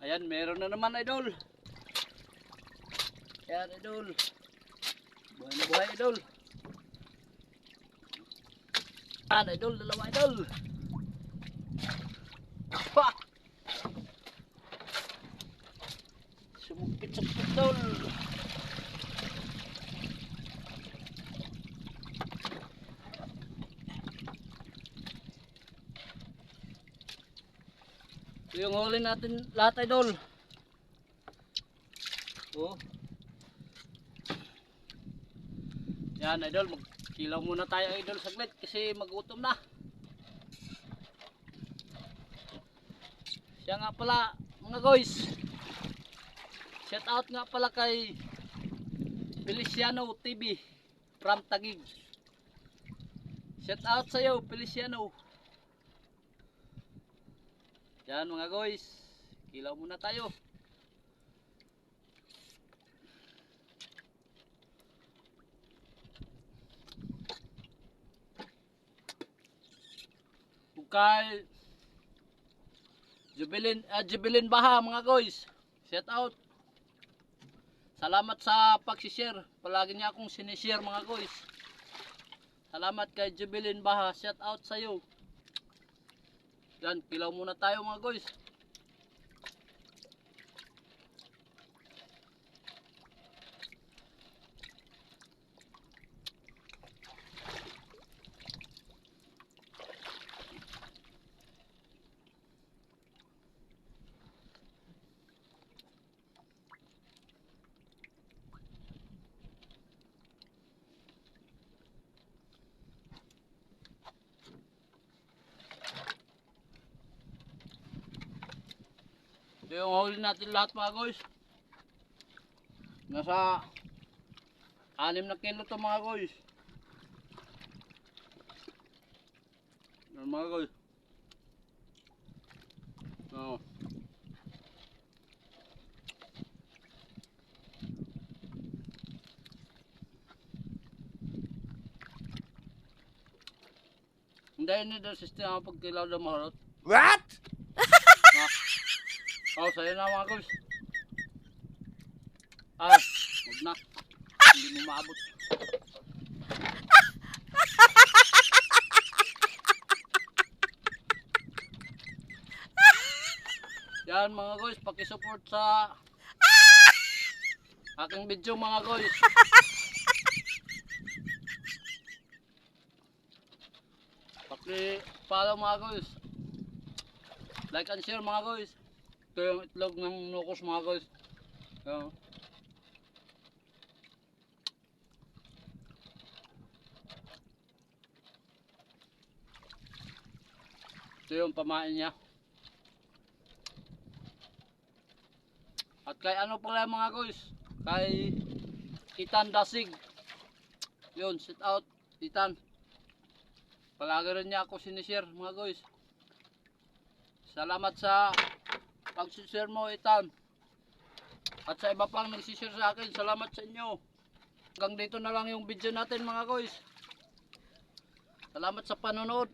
Ayan, meron na naman idol. Ayan idol. Buhay na buhay idol. Ayan idol, dalawa idol. Pa! Sumupit sa idol. Ito yung huli natin lahat idol. Oh. Yan idol, magkilaw muna tayo idol saglit kasi magutom na. Siya nga pala mga guys. Shout out nga pala kay Feliciano TV from Tagig. Shout out sa iyo Feliciano. Yan mga guys, kilaw muna tayo. Kay Jubilin, ah, Jubilin Baha mga guys. Shout out. Salamat sa pag-share. Palagi niya akong sinishare mga guys. Salamat kay Jubilin Baha. Shout out sa iyo. Yan, kilaw muna tayo mga guys. Ito yung huli natin lahat mga guys. Nasa anim na kilo to mga guys. Yan mga guys. Oh. Hindi ini daw sistema pagkilaw ng maharot. What? Oh, sa'yo na mga guys. Ah, huwag na. Hindi mo maabot. Yan mga guys, pakisupport sa aking video mga guys. Paki-follow mga guys. Like and share mga guys. Ito yung itlog ng nukos mga guys. Ayan. Ito yung pamain niya. At kay ano pala mga guys? Kay Itan Dasig. Yun, sit out. Itan. Palagi rin niya ako sinishare mga guys. Salamat sa pag-share mo, Itan. At sa iba pang nagsishare sa akin, salamat sa inyo. Hanggang dito na lang yung video natin mga guys. Salamat sa panonood.